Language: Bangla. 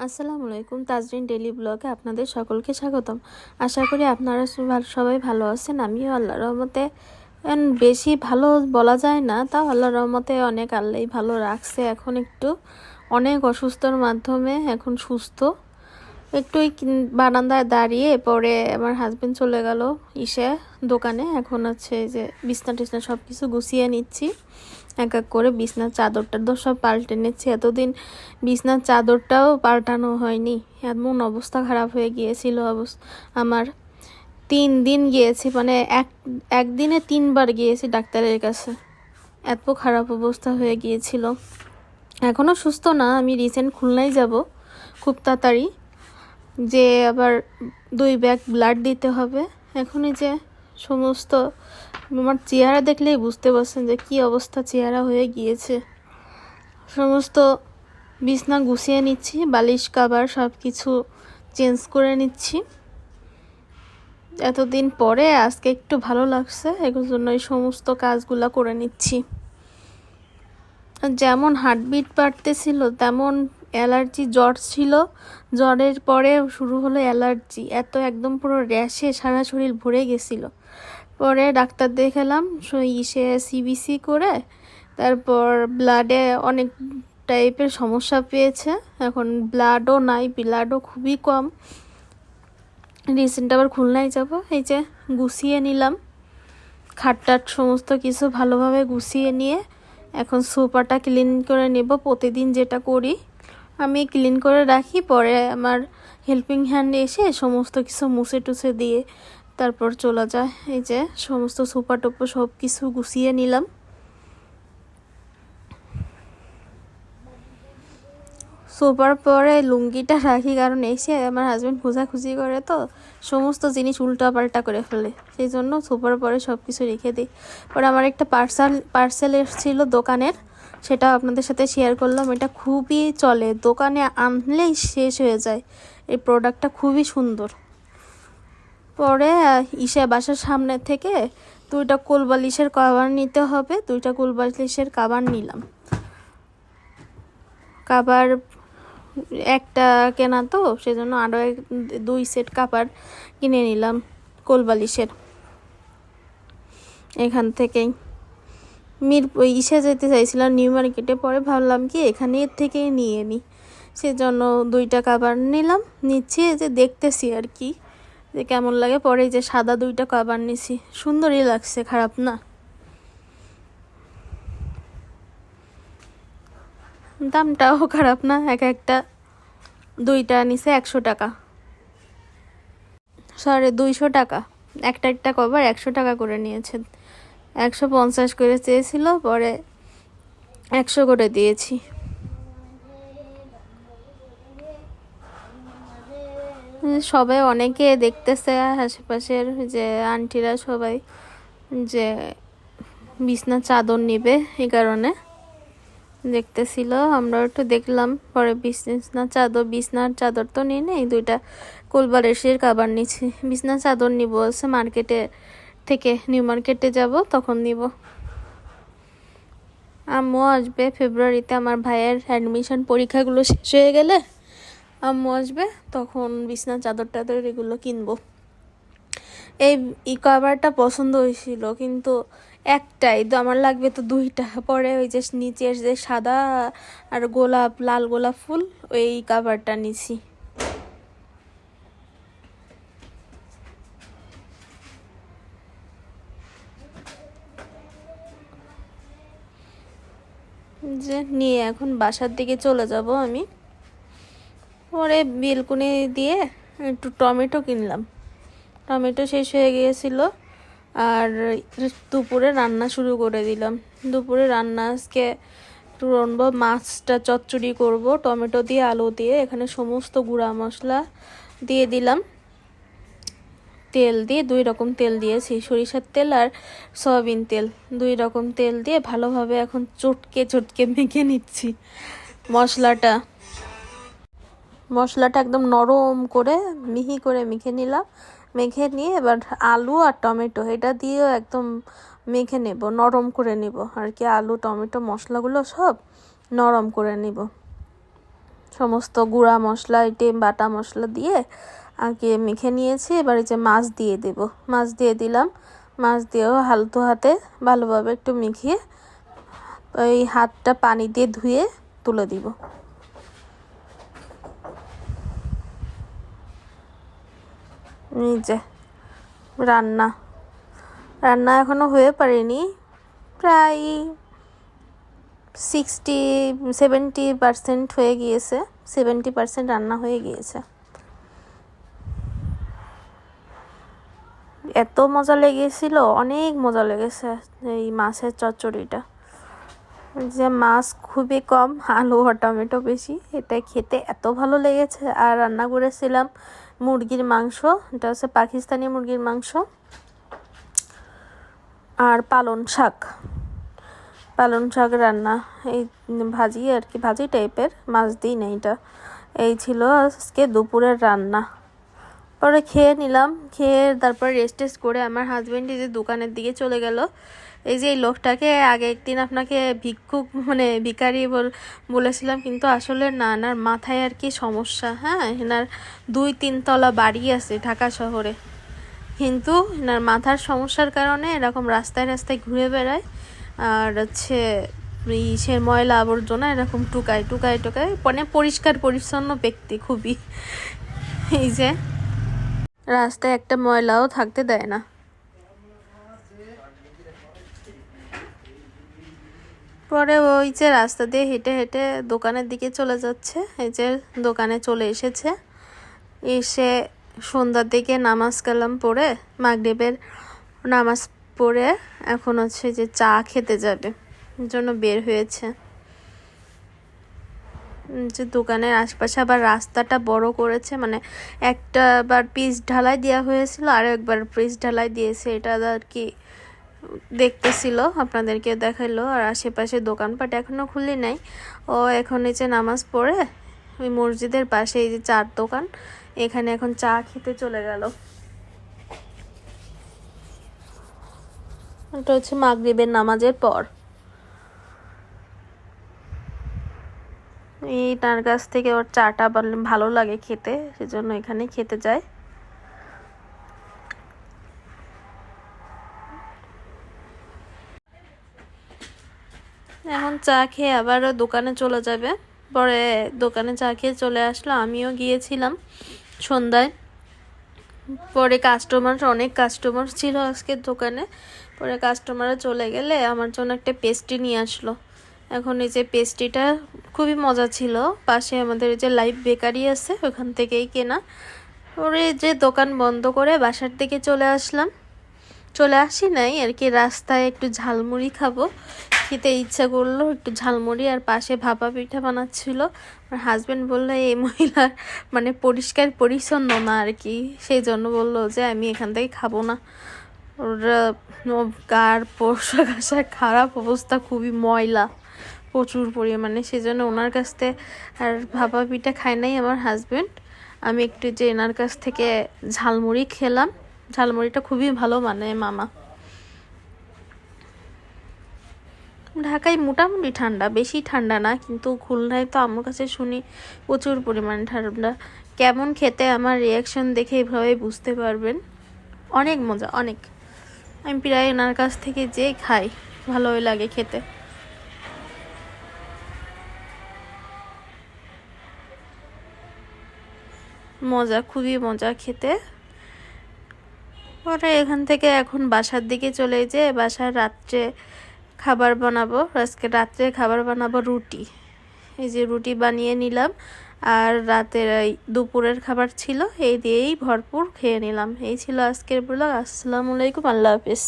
আসসালামু আলাইকুম, তাজরিন ডেলি ব্লগে আপনাদের সকলকে স্বাগতম। আশা করি আপনারা সব- সবাই ভালো আছেন, আমিও আল্লাহ রহমতে বেশি ভালো বলা যায় না, তাও আল্লাহ রহমতে অনেক আল্লাহ ভালো রাখছে। এখন একটু অনেক অসুস্থর মাধ্যমে এখন সুস্থ। একটু ওই কিন- বারান্দায় দাঁড়িয়ে পরে আমার হাজবেন্ড চলে গেল ইসে দোকানে। এখন হচ্ছে যে বিছনা টিছনা সব কিছু গুছিয়ে নিচ্ছি। এক এক করে বিছনার চাদরটা তো সব পাল্টে নিচ্ছি। এতদিন বিছনার চাদরটাও পাল্টানো হয়নি। এমন অবস্থা খারাপ হয়ে গিয়েছিল অবস- আমার। তিন দিন গিয়েছি মানে এক, একদিনে তিনবার গিয়েছি ডাক্তারের কাছে। এত খারাপ অবস্থা হয়ে গিয়েছিল। এখনও সুস্থ না, আমি রিসেন্ট খুলনায় যাব। খুব তাড়াতাড়ি। যে আবার দুই ব্যাগ ব্লাড দিতে হবে। এখনই যে সমস্ত আমার চেহারা দেখলেই বুঝতে পারছেন যে কি অবস্থা চেহারা হয়ে গিয়েছে। সমস্ত বিছনা গুছিয়ে নিচ্ছি, বালিশ, কাবার সব কিছু চেঞ্জ করে নিচ্ছি। এতদিন পরে আজকে একটু ভালো লাগছে এর জন্য এই সমস্ত কাজগুলো করে নিচ্ছি। যেমন হার্টবিট বাড়তেছিল, তেমন অ্যালার্জি জ্বর ছিল। জ্বরের পরে শুরু হলো অ্যালার্জি। এত একদম পুরো র্যাশে সারা শরীর ভরে গেছিল। পরে ডাক্তার দেখালাম ইসে সিবিসি করে, তারপর ব্লাডে অনেক টাইপের সমস্যা পেয়েছে। এখন ব্লাডও নাই ব্লাডও খুবই কম। রিসেন্ট আবার খুলনায় যাব, এই যে গুছিয়ে নিলাম। খাটটাট সমস্ত কিছু ভালোভাবে গুছিয়ে নিয়ে, এখন সোফাটা ক্লিন করে নেব, প্রতিদিন যেটা করি। আমি ক্লিন করে রাখি, পরে আমার হেল্পিং হ্যান্ড এসে সমস্ত কিছু মুছে টুছে দিয়ে তারপর চলে যায়। এই যে সমস্ত সোফা টোপা সব কিছু গুছিয়ে নিলাম। সোফার পরে লুঙ্গিটা রাখি, কারণ এসে আমার হাজব্যান্ড খোঁজাখুঁজি করে তো, সমস্ত জিনিস উল্টা পাল্টা করে ফেলে। সেই জন্য সোফার পরে সব কিছু রেখে দিই। পরে আমার একটা পার্সাল পার্সেল এসেছিল দোকানের। সেটা আপনাদের সাথে শেয়ার করলাম। এটা খুবই চলে। দোকানে আনলেই শেষ হয়ে যায়। এই প্রোডাক্টটা খুবই সুন্দর। পরে ইসে বাসার সামনে থেকে দুইটা কোলবালিশের কাবার নিতে হবে। দুইটা কোলবালিশের কাবার নিলাম। কাবার একটা কেনা তো, সেজন্য আরও এক, দুই সেট কাপড় কিনে নিলাম কোলবালিশের। এখান থেকেই। মির ইসে যেতে চাইছিলাম নিউ মার্কেটে, পরে ভাবলাম কি এখানে থেকেই নিয়ে নিই সেজন্য দুইটা কাবার নিলাম, নিচ্ছি যে দেখতেছি আর কি, যে কেমন লাগে। পরে যে সাদা দুইটা কাবার নিছি। সুন্দরই লাগছে, খারাপ না? দামটাও খারাপ না, এক একটা দুইটা নিছে একশো টাকা। সরি দুইশো টাকা। একটা একটা কভার একশো টাকা করে নিয়েছে একশো পঞ্চাশ করে চেয়েছিল, পরে একশো করে দিয়েছি। সবাই অনেকে দেখতেছে আশেপাশের যে আন্টিরা সবাই যে বিছনা চাদর নিবে এই কারণে দেখতেছিল। আমরা একটু দেখলাম, পরে বিছনা চাদর, বিছনার চাদর তো নিই নেই, দুইটা কোলবালিশের কাবার নিচ্ছি বিছনা চাদর নিব, বলছে মার্কেটে থেকে নিউ মার্কেটে যাব, তখন নিব। আম্মু আসবে ফেব্রুয়ারিতে, আমার ভাইয়ের অ্যাডমিশন পরীক্ষাগুলো শেষ হয়ে গেলে আম্মু আসবে, তখন বিছনা, চাদর টাদর এগুলো কিনবো। এই ই কভারটা পছন্দ হয়েছিল, কিন্তু একটাই, তো আমার লাগবে তো দুইটা। পরে ওই যে নিচের যে সাদা আর গোলাপ, লাল গোলাপ ফুল, ওই কাভারটা নিছি। যে নিয়ে এখন বাসার দিকে চলে যাব আমি। পরে বেলকুনি দিয়ে একটু টমেটো কিনলাম। টমেটো শেষ হয়ে গিয়েছিল আর দুপুরে রান্না শুরু করে দিলাম। দুপুরে রান্না আজকে একটু রানবো, মাছটা চচ্চড়ি করব, টমেটো দিয়ে, আলু দিয়ে, এখানে সমস্ত গুঁড়া মশলা দিয়ে দিলাম। তেল দিয়ে দুই রকম তেল দিয়েছি, সরিষার তেল আর সয়াবিন তেল। দুই রকম তেল দিয়ে ভালোভাবে এখন চটকে চটকে মেখে নিচ্ছি মশলাটা। মশলাটা একদম নরম করে, মিহি করে মেখে নিলাম। মেখে নিয়ে এবার আলু আর টমেটো, এটা দিয়েও একদম মেখে নেব, নরম করে নেব। আর কি আলু, টমেটো, মশলাগুলো সব নরম করে নেব। সমস্ত গুঁড়া মশলা, আইটেম, বাটা মশলা দিয়ে আগে মেখে নিয়েছি, এবার যে মাছ দিয়ে দেব। মাছ দিয়ে দিলাম। মাছ দিয়েও হালতো হাতে ভালোভাবে একটু মিখিয়ে ওই হাতটা পানি দিয়ে ধুয়ে তুলে দিব। যে রান্না। রান্না এখনও হয়ে পারেনি। প্রায় সিক্সটি সেভেন্টি পারসেন্ট হয়ে গিয়েছে। সেভেন্টি পারসেন্ট রান্না হয়ে গিয়েছে। এত মজা লেগেছিল, অনেক মজা লেগেছে এই মাছের চচ্চড়িটা। যে মাছ খুবই কম, আলু আর টমেটো বেশি, এটা খেতে এত ভালো লেগেছে। আর রান্না করেছিলাম মুরগির মাংস, এটা হচ্ছে পাকিস্তানি মুরগির মাংস আর পালন শাক। পালন শাক রান্না, এই ভাজি আর কি, ভাজি টাইপের মাছ দিই না এটা। এই ছিল আজকে দুপুরের রান্না। পরে খেয়ে নিলাম, খেয়ে তারপর রেস্ট টেস্ট করে আমার হাজব্যান্ড এই যে দোকানের দিকে চলে গেল। এই যে এই লোকটাকে আগে একদিন আপনাকে ভিক্ষুক মানে ভিকারি বল বলেছিলাম, কিন্তু আসলে না, এনার মাথায় আর কি সমস্যা হ্যাঁ? এনার দুই তিনতলা বাড়ি আছে ঢাকা শহরে। কিন্তু এনার মাথার সমস্যার কারণে এরকম রাস্তায় রাস্তায় ঘুরে বেড়ায়, আর হচ্ছে ইসের ময়লা আবর্জনা এরকম টুকায় টুকায় টুকায় মানে পরিষ্কার, পরিচ্ছন্ন ব্যক্তি খুবই। এই যে রাস্তায় একটা ময়লাও থাকতে দেয় না। পরে ওই যে রাস্তা দিয়ে হেঁটে হেঁটে দোকানের দিকে চলে যাচ্ছে। এই যে দোকানে চলে এসেছে। এসে সন্ধ্যার দিকে নামাজ কালাম পড়ে, মাগরীবের নামাজ পড়ে এখন হচ্ছে যে চা খেতে যাবে। জন্য বের হয়েছে। যে দোকানের আশপাশে আবার রাস্তাটা বড় করেছে মানে একটা বার পিস ঢালাই দেওয়া হয়েছিল, আর একবার পিস ঢালাই দিয়েছে, এটা আর কি দেখতেছিল, আপনাদেরকে দেখাইলো, আর আশেপাশে দোকানপাট এখনও খুলি নাই। ও এখন এই যে নামাজ পড়ে, ওই মসজিদের পাশে এই যে চার দোকান, এখানে এখন চা খেতে চলে গেল। এটা হচ্ছে মাগরিবের নামাজের পর এই তার কাছ থেকে ওর চাটা ভালো লাগে খেতে, সেজন্য এখানে খেতে যায়। এখন চা খেয়ে আবারও দোকানে চলে যাবে। পরে দোকানে চা খেয়ে চলে আসলো, আমিও গিয়েছিলাম সন্ধ্যায়। পরে কাস্টমার অনেক কাস্টমার ছিল আজকের দোকানে। পরে কাস্টমাররা চলে গেলে আমার জন্য একটা পেস্ট্রি নিয়ে আসলো। এখন এই যে পেস্ট্রিটা খুবই মজা ছিল। পাশে আমাদের যে লাইভ বেকারি আছে, ওখান থেকেই কেনা। পরে যে দোকান বন্ধ করে বাসার দিকে চলে আসলাম। চলে আসি নাই, আর কি রাস্তায় একটু ঝালমুড়ি খাব। খেতে ইচ্ছা করল একটু ঝালমুড়ি, আর পাশে ভাপা পিঠা বানাচ্ছিল। আর হাজব্যান্ড বলল, এই মহিলার মানে পরিষ্কার পরিচ্ছন্ন না আর কি। সেই জন্য বলল যে, আমি এখান থেকে খাব না। ওরা গার, পোশাক আশাক খারাপ অবস্থা, খুবই ময়লা। প্রচুর পরিমাণে, সেজন্য ওনার কাছ থেকে আর ভাপা পিঠা খায় নাই আমার হাজব্যান্ড আমি একটু যে এনার কাছ থেকে ঝালমুড়ি খেলাম। ঝালমুড়িটা খুবই ভালো মানে মামা। ঢাকায় মোটামুটি ঠান্ডা, বেশি ঠান্ডা না, কিন্তু খুলনায় তো আমার কাছে শুনি প্রচুর পরিমাণে ঠান্ডা। কেমন খেতে আমার রিয়াকশন দেখে এভাবে বুঝতে পারবেন। অনেক মজা, অনেক। আমি প্রায় ওনার কাছ থেকে যে খাই, ভালোই লাগে খেতে। মজা, খুবই মজা খেতে। পরে এখান থেকে এখন বাসার দিকে চলে যে বাসার রাত্রে খাবার বানাবো। আজকে রাত্রে খাবার বানাবো রুটি। এই যে রুটি বানিয়ে নিলাম আর রাতের এই দুপুরের খাবার ছিল, এই দিয়েই ভরপুর খেয়ে নিলাম। এই ছিল আজকের ব্লগ। আসসালামু আলাইকুম, আল্লাহ হাফিজ।